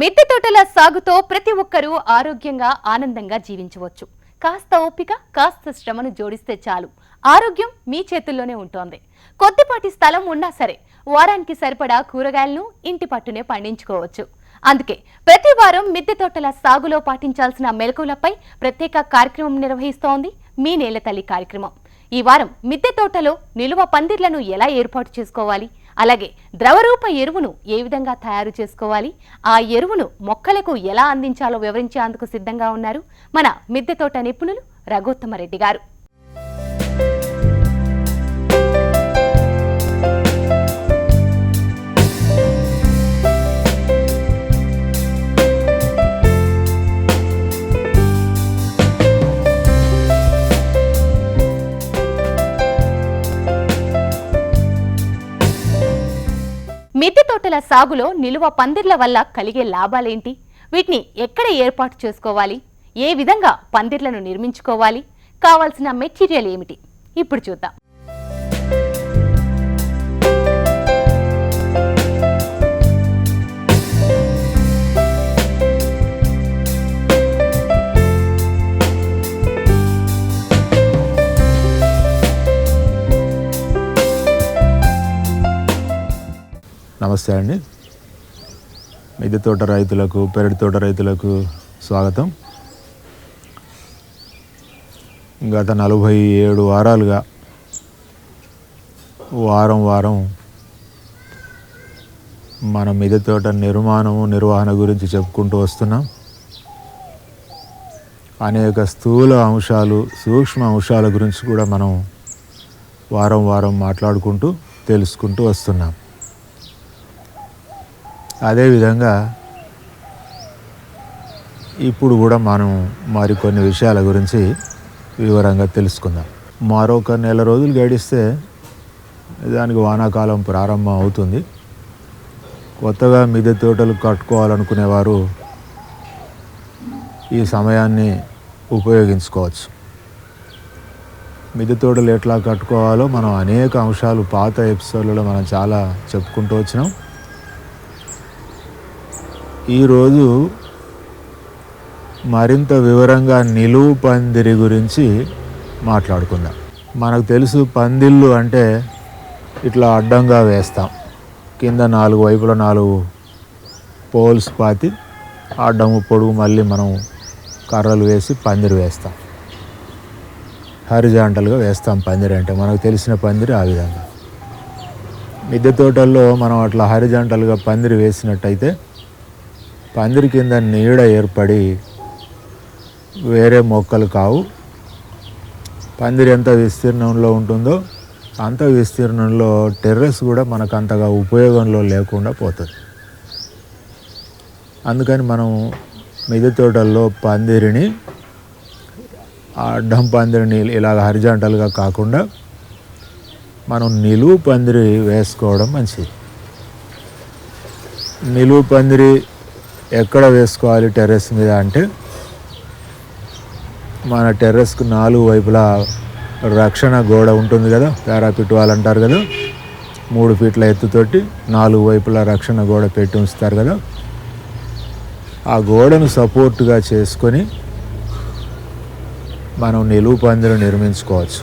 మిద్దె తోటల సాగుతో ప్రతి ఒక్కరూ ఆరోగ్యంగా ఆనందంగా జీవించవచ్చు. కాస్త ఓపిక కాస్త శ్రమను జోడిస్తే చాలు. ఆరోగ్యం మీ చేతుల్లోనే ఉంటోంది. కొద్దిపాటి స్థలం ఉన్నా సరే వారానికి సరిపడా కూరగాయలను ఇంటి పట్టునే పండించుకోవచ్చు. అందుకే ప్రతి వారం మిద్దె తోటల సాగులో పాటించాల్సిన మెలకువలపై ప్రత్యేక కార్యక్రమం నిర్వహిస్తోంది మీ నేల తల్లి కార్యక్రమం. ఈ వారం మిద్దె తోటలో నిలువ పందిర్లను ఎలా ఏర్పాటు చేసుకోవాలి? అలాగే ద్రవరూప ఎరువును ఏ విధంగా తయారు చేసుకోవాలి? ఆ ఎరువును మొక్కలకు ఎలా అందించాలో వివరించేందుకు సిద్ధంగా ఉన్నారు మన మిద్దె తోట నిపుణులు రఘోత్తమరెడ్డి గారు. మిద్దె సాగులో నిలువ పందిర్ల వల్ల కలిగే లాభాలేంటి? వీటిని ఎక్కడ ఏర్పాటు చేసుకోవాలి? ఏ విధంగా పందిర్లను నిర్మించుకోవాలి? కావాల్సిన మెటీరియల్ ఏమిటి ఇప్పుడు చూద్దాం. నమస్తే అండి. మిద్దె తోట రైతులకు పెరటి తోట రైతులకు స్వాగతం. గత నలభై ఏడు వారాలుగా వారం వారం మన మిద్దె తోట నిర్మాణము నిర్వహణ గురించి చెప్పుకుంటూ వస్తున్నాం. అనేక స్థూల అంశాలు సూక్ష్మ అంశాల గురించి కూడా మనం వారం వారం మాట్లాడుకుంటూ తెలుసుకుంటూ వస్తున్నాం. అదేవిధంగా ఇప్పుడు కూడా మనం మరికొన్ని విషయాల గురించి వివరంగా తెలుసుకుందాం. మరొక నెల రోజులు గడిస్తే దానికి వానాకాలం ప్రారంభం అవుతుంది. కొత్తగా మిద్దె తోటలు కట్టుకోవాలనుకునేవారు ఈ సమయాన్ని ఉపయోగించుకోవచ్చు. మిద్దె తోటలు ఎట్లా కట్టుకోవాలో మనం అనేక అంశాలు పాత ఎపిసోడ్లలో మనం చాలా చెప్పుకుంటూ వచ్చినాం. ఈరోజు మరింత వివరంగా నిలువు పందిరి గురించి మాట్లాడుకుందాం. మనకు తెలుసు పందిళ్ళు అంటే ఇట్లా అడ్డంగా వేస్తాం. కింద నాలుగు వైపుల నాలుగు పోల్స్ పాతి అడ్డము పొడుగు మళ్ళీ మనం కర్రలు వేసి పందిరి వేస్తాం. హరిజాంటల్గా వేస్తాం పందిరి అంటే మనకు తెలిసిన పందిరి ఆ విధంగా. మిద్దె తోటల్లో మనం అట్లా హరిజాంటల్గా పందిరి వేసినట్టయితే పందిరి కింద నీడ ఏర్పడి వేరే మొక్కలు కావు. పందిరి ఎంత విస్తీర్ణంలో ఉంటుందో అంత విస్తీర్ణంలో టెర్రస్ కూడా మనకు అంతగా ఉపయోగంలో లేకుండా పోతుంది. అందుకని మనం మిద్దె తోటల్లో పందిరిని అడ్డం పందిరిని ఇలాగ హరిజాంటల్గా కాకుండా మనం నిలువు పందిరి వేసుకోవడం మంచిది. నిలువు పందిరి ఎక్కడ వేసుకోవాలి టెర్రస్ మీద అంటే మన టెర్రస్కు నాలుగు వైపులా రక్షణ గోడ ఉంటుంది కదా పారాపిట్ వాళ్ళు అంటారు కదా మూడు ఫీట్ల ఎత్తుతోటి నాలుగు వైపులా రక్షణ గోడ పెట్టి ఉంచుతారు కదా. ఆ గోడను సపోర్ట్గా చేసుకొని మనం నిలువు పందిరం నిర్మించుకోవచ్చు.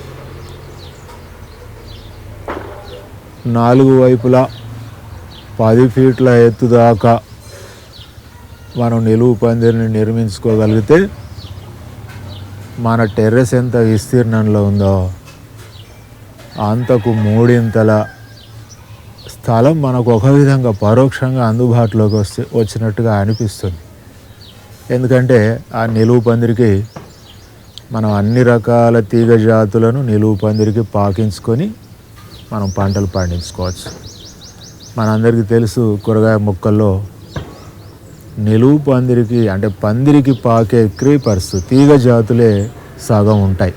నాలుగు వైపులా పది ఫీట్ల ఎత్తు దాకా మనం నిలువు పందిరిని నిర్మించుకోగలిగితే మన టెర్రస్ ఎంత విస్తీర్ణంలో ఉందో అంతకు మూడింతల స్థలం మనకు ఒక విధంగా పరోక్షంగా అందుబాటులోకి వస్తే వచ్చినట్టుగా అనిపిస్తుంది. ఎందుకంటే ఆ నిలువు పందిరికి మనం అన్ని రకాల తీగ జాతులను నిలువు పందిరికి పాకించుకొని మనం పంటలు పండించుకోవచ్చు. మనందరికీ తెలుసు కూరగాయ మొక్కల్లో నిలువు పందిరికి అంటే పందిరికి పాకే క్రీపర్స్ తీగ జాతులే సగం ఉంటాయి.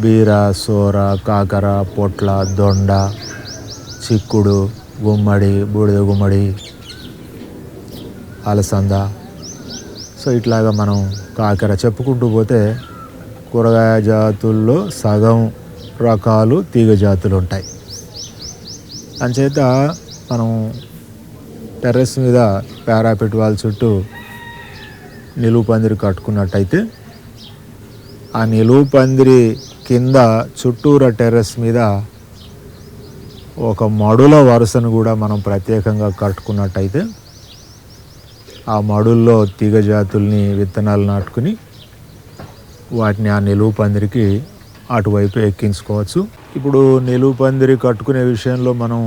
బీర సోర కాకర పొట్ల దొండ చిక్కుడు గుమ్మడి బూడిద గుమ్మడి అలసంద. సో ఇట్లాగా మనం కాకర చెప్పుకుంటూ పోతే కూరగాయ జాతుల్లో సగం రకాలు తీగ జాతులు ఉంటాయి. అంచేత మనం టెర్రస్ మీద పారాపెట్ వాళ్ళ చుట్టూ నిలువు పందిరి కట్టుకున్నట్టయితే ఆ నిలువు పందిరి కింద చుట్టూరా టెర్రస్ మీద ఒక మడుల వరుసను కూడా మనం ప్రత్యేకంగా కట్టుకున్నట్టయితే ఆ మడుల్లో తీగ జాతుల్ని విత్తనాలు నాటుకుని వాటిని ఆ నిలువు పందిరికి అటువైపు ఎక్కించుకోవచ్చు. ఇప్పుడు నిలువు పందిరి కట్టుకునే విషయంలో మనం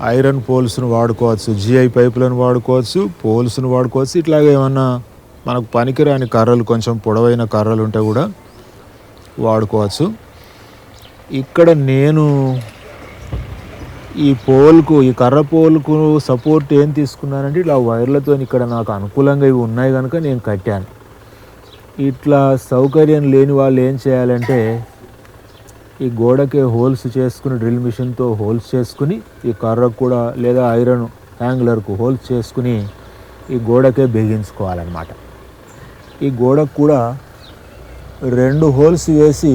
ఐరన్ పోల్స్ను వాడుకోవచ్చు జిఐ పైపులను వాడుకోవచ్చు పోల్స్ను వాడుకోవచ్చు. ఇట్లాగే ఏమన్నా మనకు పనికిరాని కర్రలు కొంచెం పొడవైన కర్రలు ఉంటే కూడా వాడుకోవచ్చు. ఇక్కడ నేను ఈ పోల్కు ఈ కర్ర పోల్కు సపోర్ట్ ఏం తీసుకున్నానంటే ఇట్లా వైర్లతో ఇక్కడ నాకు అనుకూలంగా ఇవి ఉన్నాయి కనుక నేను కట్టాను. ఇట్లా సౌకర్యం లేని వాళ్ళు ఏం చేయాలంటే ఈ గోడకి హోల్స్ చేసుకుని డ్రిల్ మిషన్తో హోల్స్ చేసుకుని ఈ కర్రకు కూడా లేదా ఐరన్ హ్యాంగ్లర్కు హోల్స్ చేసుకుని ఈ గోడకే బిగించుకోవాలన్నమాట. ఈ గోడకు కూడా రెండు హోల్స్ వేసి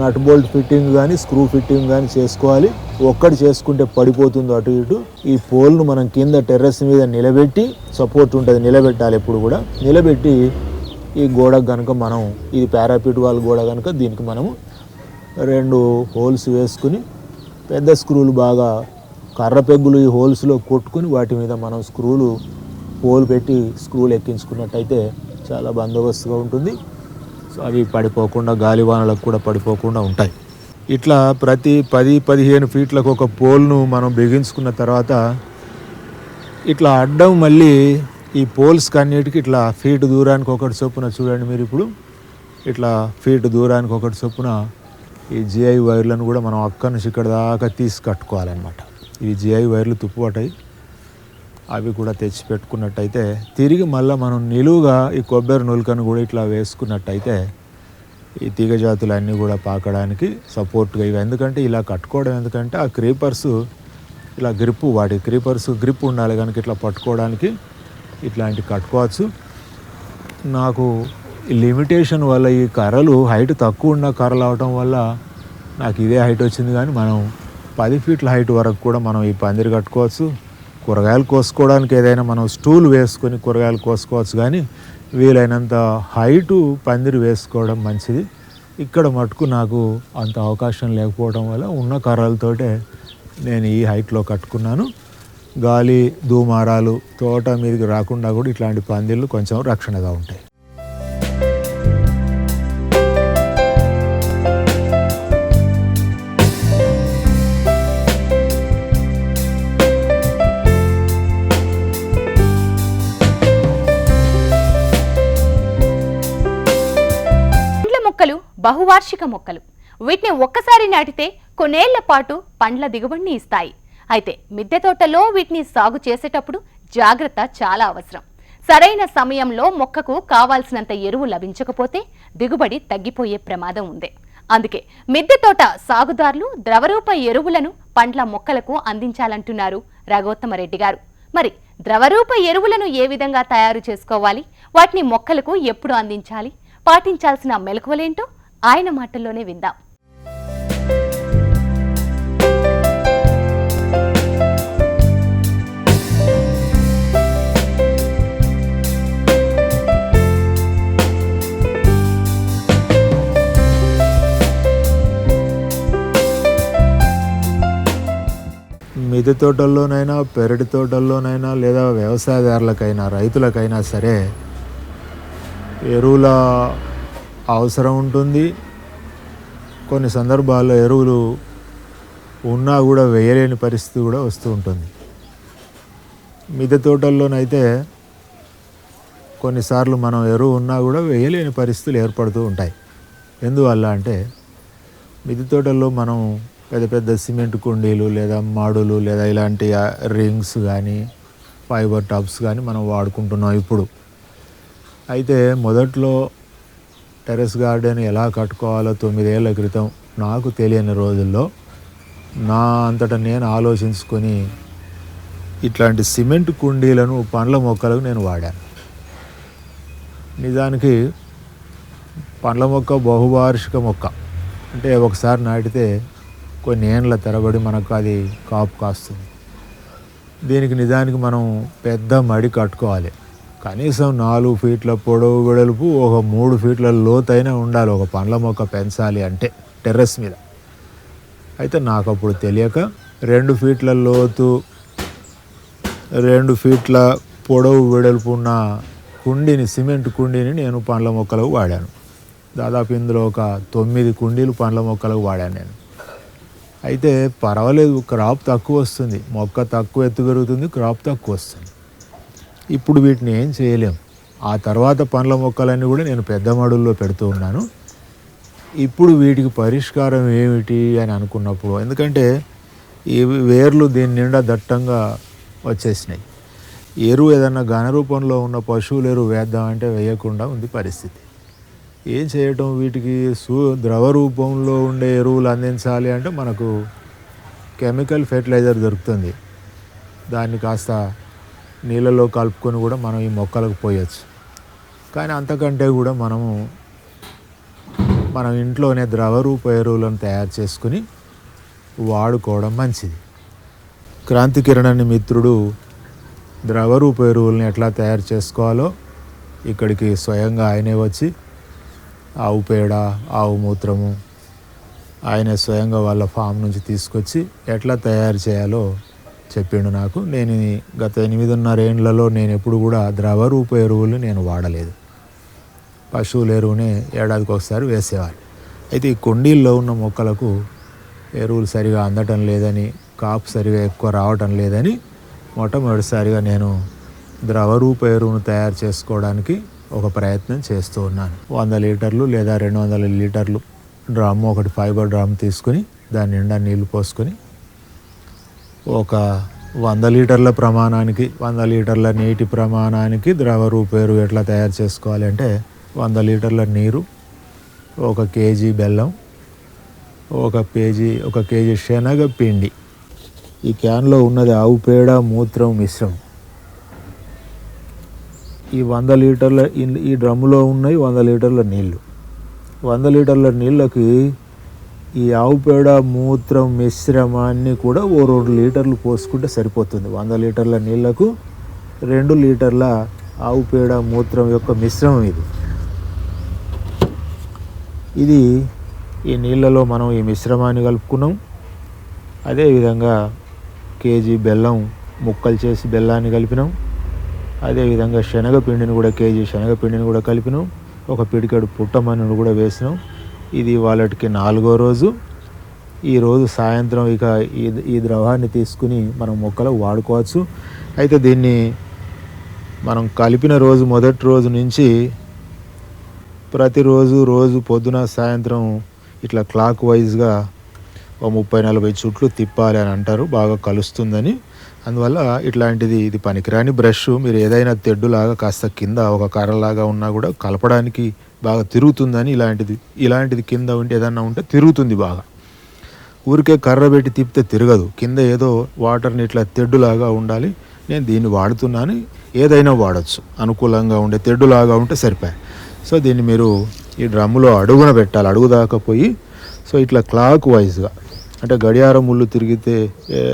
నట్ బోల్ట్ ఫిట్టింగ్ కానీ స్క్రూ ఫిట్టింగ్ కానీ చేసుకోవాలి. ఒక్కటి చేసుకుంటే పడిపోతుంది అటు ఇటు. ఈ పోల్ను మనం కింద టెర్రస్ మీద నిలబెట్టి సపోర్ట్ ఉంటుంది నిలబెట్టాలి ఎప్పుడు కూడా. నిలబెట్టి ఈ గోడకు కనుక మనం ఇది పారాపిట్ వాళ్ళ గోడ కనుక దీనికి మనము రెండు హోల్స్ వేసుకుని పెద్ద స్క్రూలు బాగా కర్ర పెగ్గులు ఈ హోల్స్లో కొట్టుకుని వాటి మీద మనం స్క్రూలు హోల్ పెట్టి స్క్రూలు ఎక్కించుకున్నట్టయితే చాలా బందోబస్తుగా ఉంటుంది. సో అవి పడిపోకుండా గాలివానలకు కూడా పడిపోకుండా ఉంటాయి. ఇట్లా ప్రతి పది పదిహేను ఫీట్లకు ఒక పోల్ను మనం బిగించుకున్న తర్వాత ఇట్లా అడ్డం మళ్ళీ ఈ పోల్స్ కన్నిటికి ఇట్లా ఫీట్ దూరానికి ఒకటి చొప్పున చూడండి మీరు ఇప్పుడు. ఇట్లా ఫీట్ దూరానికి ఒకటి చొప్పున ఈ జిఐ వైర్లను కూడా మనం అక్కడి నుంచి ఇక్కడ దాకా తీసి కట్టుకోవాలన్నమాట ఈ జిఐ వైర్లు తుప్పుపట్టాయి అవి కూడా తెచ్చి పెట్టుకున్నట్టయితే తిరిగి మళ్ళీ మనం నిలువుగా ఈ కొబ్బరి నులకను కూడా ఇట్లా వేసుకున్నట్టయితే ఈ తీగజాతులు అన్నీ కూడా పాకడానికి సపోర్ట్గా ఇవి. ఎందుకంటే ఇలా కట్టుకోవడం ఎందుకంటే ఆ క్రీపర్స్ ఇలా గ్రిప్ వాటి క్రీపర్స్ గ్రిప్ ఉండాలి కనుక ఇట్లా పట్టుకోవడానికి ఇట్లాంటివి కట్టుకోవచ్చు. నాకు లిమిటేషన్ వల్ల ఈ కర్రలు హైట్ తక్కువ ఉన్న కర్రలు అవటం వల్ల నాకు ఇదే హైట్ వచ్చింది కానీ మనం పది ఫీట్ల హైట్ వరకు కూడా మనం ఈ పందిరి కట్టుకోవచ్చు. కూరగాయలు కోసుకోవడానికి ఏదైనా మనం స్టూల్ వేసుకొని కూరగాయలు కోసుకోవచ్చు కానీ వీలైనంత హైటు పందిరి వేసుకోవడం మంచిది. ఇక్కడ మటుకు నాకు అంత అవకాశం లేకపోవడం వల్ల ఉన్న కర్రలతోటే నేను ఈ హైట్లో కట్టుకున్నాను. గాలి దూమారాలు తోట మీదకి రాకుండా కూడా ఇట్లాంటి పందిళ్ళు కొంచెం రక్షణగా ఉంటాయి. బహువార్షిక మొక్కలు. వీటిని ఒక్కసారి నాటితే కొన్నేళ్ళ పాటు పండ్ల దిగుబడిని ఇస్తాయి. అయితే మిద్దె తోటలో వీటిని సాగు చేసేటప్పుడు జాగ్రత్త చాలా అవసరం. సరైన సమయంలో మొక్కకు కావాల్సినంత ఎరువు లభించకపోతే దిగుబడి తగ్గిపోయే ప్రమాదం ఉంది. అందుకే మిద్దె తోట సాగుదారులు ద్రవరూప ఎరువులను పండ్ల మొక్కలకు అందించాలంటున్నారు రఘోత్తమరెడ్డి గారు. మరి ద్రవరూప ఎరువులను ఏ విధంగా తయారు చేసుకోవాలి? వాటిని మొక్కలకు ఎప్పుడు అందించాలి? పాటించాల్సిన మెలకువలేంటో ఆయన మాటల్లోనే విందాం. మిద్దె తోటల్లోనైనా పెరటి తోటల్లోనైనా లేదా వ్యవసాయదారులకైనా రైతులకైనా సరే ఎరువుల అవసరం ఉంటుంది. కొన్ని సందర్భాల్లో ఎరువులు ఉన్నా కూడా వేయలేని పరిస్థితి కూడా వస్తూ ఉంటుంది. మిద్దె తోటల్లోనైతే కొన్నిసార్లు మనం ఎరువు ఉన్నా కూడా వేయలేని పరిస్థితులు ఏర్పడుతూ ఉంటాయి. ఎందువల్ల అంటే మిద్దె తోటల్లో మనం పెద్ద పెద్ద సిమెంట్ కుండీలు లేదా మాడులు లేదా ఇలాంటి రింగ్స్ కానీ ఫైబర్ టబ్స్ కానీ మనం వాడుకుంటున్నాం ఇప్పుడు. అయితే మొదట్లో టెరెస్ గార్డెన్ ఎలా కట్టుకోవాలో తొమ్మిదేళ్ళ క్రితం నాకు తెలియని రోజుల్లో నా అంతటా నేను ఆలోచించుకొని ఇట్లాంటి సిమెంట్ కుండీలను పండ్ల మొక్కలకు నేను వాడాను నిజానికి పండ్ల మొక్క బహువార్షిక మొక్క. అంటే ఒకసారి నాటితే కొన్ని ఏండ్ల తరబడి మనకు అది కాపు కాస్తుంది. దీనికి నిజానికి మనం పెద్ద మడి కట్టుకోవాలి. కనీసం నాలుగు ఫీట్ల పొడవు వెడల్పు ఒక మూడు ఫీట్ల లోతైనా ఉండాలి. ఒక పండ్ల మొక్క పెంచాలి అంటే టెర్రస్ మీద. అయితే నాకు అప్పుడు తెలియక రెండు ఫీట్ల లోతు రెండు ఫీట్ల పొడవు వెడల్పు ఉన్న కుండీని సిమెంట్ కుండీని నేను పండ్ల మొక్కలకు వాడాను. దాదాపు ఇందులో ఒక తొమ్మిది కుండీలు పండ్ల మొక్కలకు వాడాను నేను. అయితే పర్వాలేదు క్రాప్ తక్కువ వస్తుంది. మొక్క తక్కువ ఎత్తు పెరుగుతుంది క్రాప్ తక్కువ వస్తుంది. ఇప్పుడు వీటిని ఏం చేయలేం. ఆ తర్వాత పండ్ల మొక్కలన్నీ కూడా నేను పెద్ద మడుల్లో పెడుతూ ఉన్నాను. ఇప్పుడు వీటికి పరిష్కారం ఏమిటి అని అనుకున్నప్పుడు ఎందుకంటే ఈ వేర్లు దీని నిండా దట్టంగా వచ్చేసినాయి. ఎరువు ఏదన్నా ఘన రూపంలో ఉన్న పశువుల ఎరువు వేద్దామంటే వేయకుండా ఉంది పరిస్థితి. ఏం చేయటం? వీటికి సూ ద్రవ రూపంలో ఉండే ఎరువులు అందించాలి అంటే మనకు కెమికల్ ఫెర్టిలైజర్ దొరుకుతుంది. దాన్ని కాస్త నీళ్ళలో కలుపుకొని కూడా మనం ఈ మొక్కలకు పోయచ్చు. కానీ అంతకంటే కూడా మనము మనం ఇంట్లోనే ద్రవ రూప ఎరువులను తయారు చేసుకుని వాడుకోవడం మంచిది. క్రాంతి కిరణాన్ని మిత్రుడు ద్రవ రూప ఎరువులను ఎట్లా తయారు చేసుకోవాలో ఇక్కడికి స్వయంగా ఆయనే వచ్చి ఆవు పేడ ఆవు మూత్రము ఆయనే స్వయంగా వాళ్ళ ఫామ్ నుంచి తీసుకొచ్చి ఎట్లా తయారు చేయాలో చెప్పిండు నాకు. నేను గత ఎనిమిదిన్నర ఏండ్లలో నేను ఎప్పుడు కూడా ద్రవ రూప ఎరువులు నేను వాడలేదు. పశువుల ఎరువునే ఏడాదికి ఒకసారి వేసేవాళ్ళు. అయితే ఈ కొండీల్లో ఉన్న మొక్కలకు ఎరువులు సరిగా అందటం లేదని కాపు సరిగా ఎక్కువ రావటం లేదని మొట్టమొదటిసారిగా నేను ద్రవరూప ఎరువును తయారు చేసుకోవడానికి ఒక ప్రయత్నం చేస్తూ ఉన్నాను. వంద లీటర్లు లేదా రెండు వందల లీటర్లు డ్రమ్ ఒకటి ఫైబర్ డ్రమ్ తీసుకుని దాని నిండా నీళ్ళు పోసుకొని ఒక వంద లీటర్ల ప్రమాణానికి వంద లీటర్ల నీటి ప్రమాణానికి ద్రవ రూపేరు ఎట్లా తయారు చేసుకోవాలి అంటే వంద లీటర్ల నీరు ఒక కేజీ బెల్లం ఒక పేజీ ఒక కేజీ శనగ పిండి ఈ క్యాన్లో ఉన్నది ఆవు పేడ మూత్రం మిశ్రమం. ఈ వంద లీటర్ల ఈ డ్రమ్ములో ఉన్నాయి వంద లీటర్ల నీళ్ళు వంద లీటర్ల నీళ్ళకి ఈ ఆవు పేడ మూత్రం మిశ్రమాన్ని కూడా ఓ రెండు లీటర్లు పోసుకుంటే సరిపోతుంది. వంద లీటర్ల నీళ్ళకు రెండు లీటర్ల ఆవు పేడ మూత్రం యొక్క మిశ్రమం ఇది. ఇది ఈ నీళ్ళలో మనం ఈ మిశ్రమాన్ని కలుపుకున్నాం. అదేవిధంగా కేజీ బెల్లం ముక్కలు చేసి బెల్లాన్ని కలిపినాం. అదేవిధంగా శనగపిండిని కూడా కేజీ శనగపిండిని కూడా కలిపినాం. ఒక పిడికెడు పుట్టమన్నును కూడా వేసినాం. ఇది వాళ్ళకి నాలుగో రోజు. ఈరోజు సాయంత్రం ఇక ఈ ఈ ద్రవాన్ని తీసుకుని మనం మొక్కలకు వాడుకోవచ్చు. అయితే దీన్ని మనం కలిపిన రోజు మొదటి రోజు నుంచి ప్రతిరోజు రోజు పొద్దున సాయంత్రం ఇట్లా క్లాక్ వైజ్గా ఓ ముప్పై నలభై చుట్లు తిప్పాలి అని అంటారు. బాగా కలుస్తుందని. అందువల్ల ఇట్లాంటిది ఇది పనికిరాని బ్రష్. మీరు ఏదైనా తెడ్డులాగా కాస్త కింద ఒక కర్రలాగా ఉన్నా కూడా కలపడానికి బాగా తిరుగుతుందని ఇలాంటిది ఇలాంటిది కింద ఉంటే ఏదన్నా ఉంటే తిరుగుతుంది బాగా. ఊరికే కర్ర పెట్టి తిప్పితే తిరగదు. కింద ఏదో వాటర్ని ఇట్లా తెడ్డులాగా ఉండాలి. నేను దీన్ని వాడుతున్నాను. ఏదైనా వాడచ్చు. అనుకూలంగా ఉండే తెడ్డులాగా ఉంటే సరిపోయి. సో దీన్ని మీరు ఈ డ్రమ్ములో అడుగున పెట్టాలి. అడుగు దాకపోయి సో ఇట్లా క్లాక్ వైజ్గా. అంటే గడియారం ముళ్ళు తిరిగితే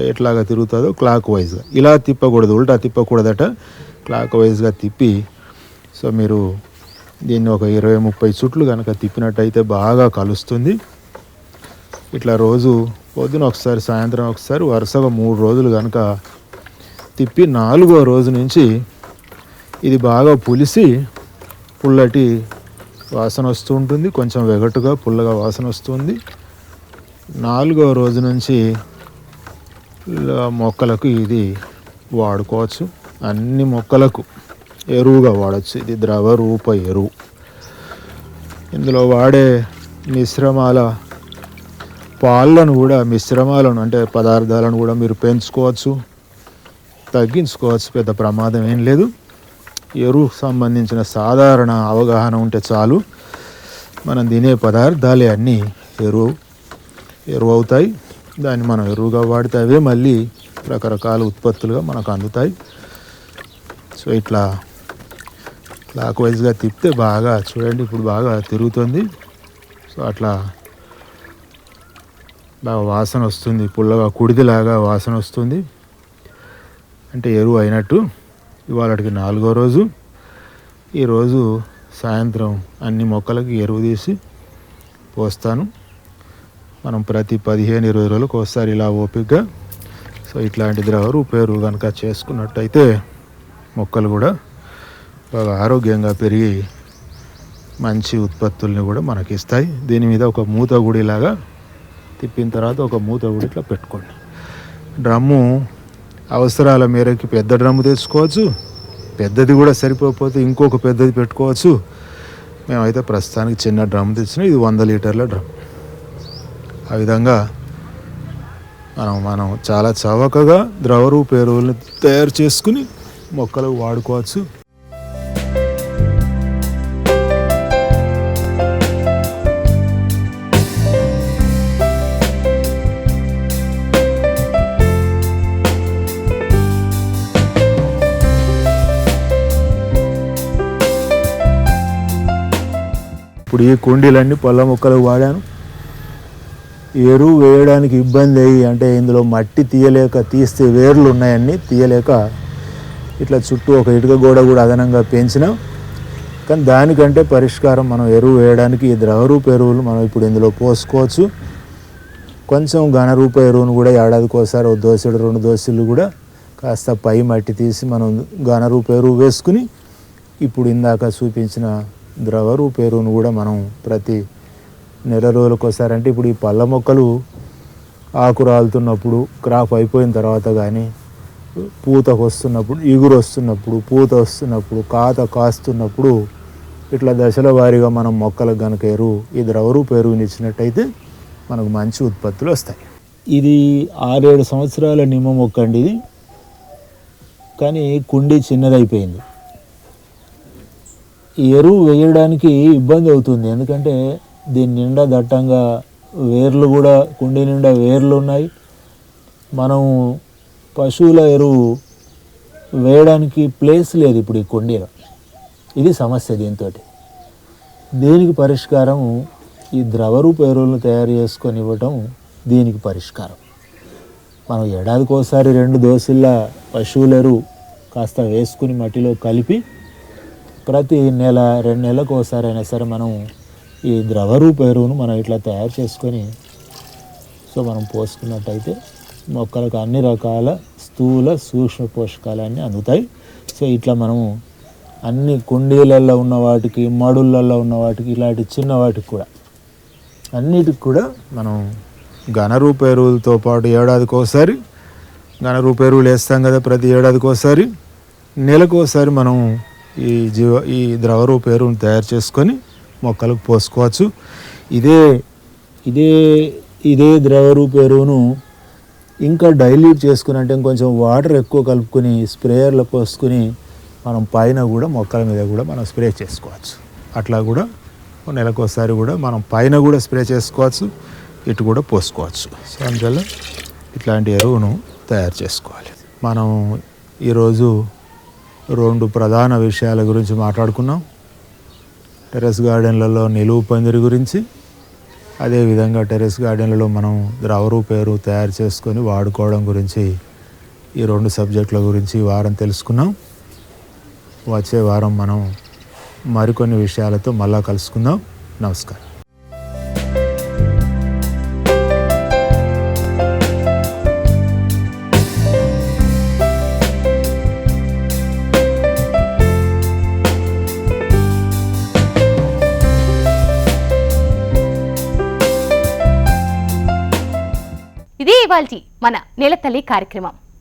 ఎట్లాగా తిరుగుతుందో క్లాక్ వైజ్గా. ఇలా తిప్పకూడదు. ఉల్టా తిప్పకూడదట. క్లాక్ వైజ్గా తిప్పి సో మీరు దీన్ని ఒక ఇరవై ముప్పై చుట్లు కనుక తిప్పినట్టయితే బాగా కలుస్తుంది. ఇట్లా రోజు పొద్దున ఒకసారి సాయంత్రం ఒకసారి వరుసగా మూడు రోజులు కనుక తిప్పి నాలుగో రోజు నుంచి ఇది బాగా పులిసి పుల్లటి వాసన వస్తూ ఉంటుంది. కొంచెం వెగటుగా పుల్లగా వాసన వస్తుంది. నాలుగో రోజు నుంచి మొక్కలకు ఇది వాడుకోవచ్చు. అన్ని మొక్కలకు ఎరువుగా వాడచ్చు. ఇది ద్రవ రూప ఎరువు. ఇందులో వాడే మిశ్రమాల పాలను కూడా మిశ్రమాలను అంటే పదార్థాలను కూడా మీరు పెంచుకోవచ్చు. తగ్గించుకోవచ్చు. పెద్ద ప్రమాదం ఏం లేదు. ఎరువు సంబంధించిన సాధారణ అవగాహన ఉంటే చాలు. మనం తినే పదార్థాలే అన్నీ ఎరువు ఎరువు అవుతాయి. దాన్ని మనం ఎరువుగా వాడితే అవే మళ్ళీ రకరకాల ఉత్పత్తులుగా మనకు అందుతాయి. సో ఇట్లా క్లాక్ వైజ్గా తిప్పితే బాగా చూడండి ఇప్పుడు బాగా తిరుగుతుంది. సో అట్లా బాగా వాసన వస్తుంది పుల్లగా కుడిదిలాగా వాసన వస్తుంది. అంటే ఎరువు అయినట్టు. ఇవాళకి నాలుగో రోజు. ఈరోజు సాయంత్రం అన్ని మొక్కలకి ఎరువు తీసి పోస్తాను. మనం ప్రతి పదిహేను ఇరవై రోజులకు ఒకసారి ఇలా ఓపికగా సో ఇట్లాంటి ద్రవ రూపేరు కనుక చేసుకున్నట్టయితే మొక్కలు కూడా బాగా ఆరోగ్యంగా పెరిగి మంచి ఉత్పత్తుల్ని కూడా మనకి ఇస్తాయి దీని మీద ఒక మూత గుడిలాగా తిప్పిన తర్వాత ఒక మూత గుడి ఇట్లా పెట్టుకోండి. డ్రమ్ము అవసరాల మేరకు పెద్ద డ్రమ్ము తెచ్చుకోవచ్చు. పెద్దది కూడా సరిపోకపోతే ఇంకొక పెద్దది పెట్టుకోవచ్చు. మేమైతే ప్రస్తుతానికి చిన్న డ్రమ్ తెచ్చిన ఇది వంద లీటర్ల డ్రమ్. ఆ విధంగా మనం మనం చాలా చవకగా ద్రవరూప ఎరువులను తయారు చేసుకుని మొక్కలకు వాడుకోవచ్చు. ఇప్పుడు ఈ కుండీలన్నీ పొల మొక్కలకు వాడాను. ఎరువు వేయడానికి ఇబ్బంది అయ్యి అంటే ఇందులో మట్టి తీయలేక తీస్తే వేర్లు ఉన్నాయన్నీ తీయలేక ఇట్లా చుట్టూ ఒక ఇటుక గోడ కూడా అదనంగా పెంచినాం. కానీ దానికంటే పరిష్కారం మనం ఎరువు వేయడానికి ఈ ద్రవరూప ఎరువులు మనం ఇప్పుడు ఇందులో పోసుకోవచ్చు. కొంచెం ఘనరూప ఎరువును కూడా ఏడాదికి ఒకసారి ఒక రెండు దోశలు కూడా కాస్త పై మట్టి తీసి మనం ఘనరూప ఎరువు వేసుకుని ఇప్పుడు ఇందాక చూపించిన ద్రవరూప ఎరువును కూడా మనం ప్రతి నెల రోజులకు ఒకసారి అంటే ఇప్పుడు ఈ పళ్ళ మొక్కలు ఆకు రాలుతున్నప్పుడు క్రాప్ అయిపోయిన తర్వాత కానీ పూతకు వస్తున్నప్పుడు ఇగురు వస్తున్నప్పుడు పూత వస్తున్నప్పుడు కాత కాస్తున్నప్పుడు ఇట్లా దశల వారీగా మనం మొక్కలకు కనుక ఎరువు ఈ ద్రవరూప ఎరువుని ఇచ్చినట్టయితే మనకు మంచి ఉత్పత్తులు వస్తాయి. ఇది ఆరేడు సంవత్సరాల నిమ్మ మొక్క అండి ఇది. కానీ కుండీ చిన్నదైపోయింది. ఎరువు వేయడానికి ఇబ్బంది అవుతుంది. ఎందుకంటే దీని నిండా దట్టంగా వేర్లు కూడా కుండీ నిండా వేర్లు ఉన్నాయి. మనం పశువుల ఎరువు వేయడానికి ప్లేస్ లేదు ఇప్పుడు ఈ కుండీలో. ఇది సమస్య దీంతో దీనికి పరిష్కారం ఈ ద్రవరూప ఎరువులను తయారు చేసుకొని ఇవ్వటం దీనికి పరిష్కారం. మనం ఏడాదికి ఒకసారి రెండు దోశల పశువుల ఎరువు కాస్త వేసుకుని మట్టిలో కలిపి ప్రతి నెల రెండు నెలలకు ఒకసారి అయినా సరే మనం ఈ ద్రవరూప ఎరువును మనం ఇట్లా తయారు చేసుకొని సో మనం పోసుకున్నట్టయితే మొక్కలకు అన్ని రకాల స్థూల సూక్ష్మ పోషకాలన్నీ అందుతాయి. సో ఇట్లా మనము అన్ని కుండీలలో ఉన్న వాటికి మడులలో ఉన్న వాటికి ఇలాంటి చిన్న వాటికి కూడా అన్నిటికి కూడా మనం ఘనరూప ఎరువులతో పాటు ఏడాదికోసారి ఘనరూప ఎరువులు వేస్తాం కదా ప్రతి ఏడాదికోసారి నెలకోసారి మనం ఈ జీవ ఈ ద్రవరూప ఎరువును తయారు చేసుకొని మొక్కలకు పోసుకోవచ్చు. ఇదే ఇదే ఇదే ద్రవరూప ఎరువును ఇంకా డైల్యూట్ చేసుకుని అంటే ఇంకొంచెం వాటర్ ఎక్కువ కలుపుకొని స్ప్రేయర్లో పోసుకుని మనం పైన కూడా మొక్కల మీద కూడా మనం స్ప్రే చేసుకోవచ్చు. అట్లా కూడా నెలకొకసారి కూడా మనం పైన కూడా స్ప్రే చేసుకోవచ్చు ఇటు కూడా పోసుకోవచ్చు. సో అందువల్ల ఇట్లాంటి ఎరువును తయారు చేసుకోవాలి. మనం ఈరోజు రెండు ప్రధాన విషయాల గురించి మాట్లాడుకున్నాం. టెరెస్ గార్డెన్లలో నిలువు పందిరి గురించి అదేవిధంగా టెరెస్ గార్డెన్లలో మనం ద్రవరు పేరు తయారు చేసుకొని వాడుకోవడం గురించి ఈ రెండు సబ్జెక్టుల గురించి వారం తెలుసుకున్నాం. వచ్చే వారం మనం మరికొన్ని విషయాలతో మళ్ళా కలుసుకుందాం. నమస్కారం. ఇవాల్టి మన నెలతల్లి కార్యక్రమం.